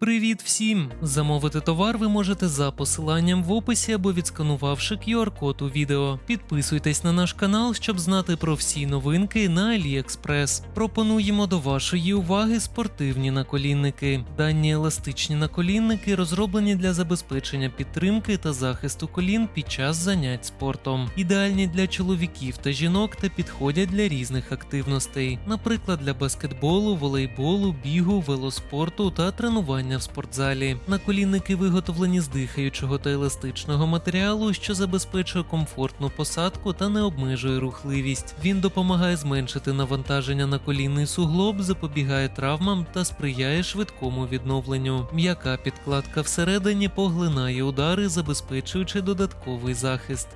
Привіт всім! Замовити товар ви можете за посиланням в описі або відсканувавши QR-код у відео. Підписуйтесь на наш канал, щоб знати про всі новинки на AliExpress. Пропонуємо до вашої уваги спортивні наколінники. Дані еластичні наколінники розроблені для забезпечення підтримки та захисту колін під час занять спортом. Ідеальні для чоловіків та жінок та підходять для різних активностей, наприклад, для баскетболу, волейболу, бігу, велоспорту та тренування в спортзалі. Наколінники виготовлені з дихаючого та еластичного матеріалу, що забезпечує комфортну посадку та не обмежує рухливість. Він допомагає зменшити навантаження на колінний суглоб, запобігає травмам та сприяє швидкому відновленню. М'яка підкладка всередині поглинає удари, забезпечуючи додатковий захист.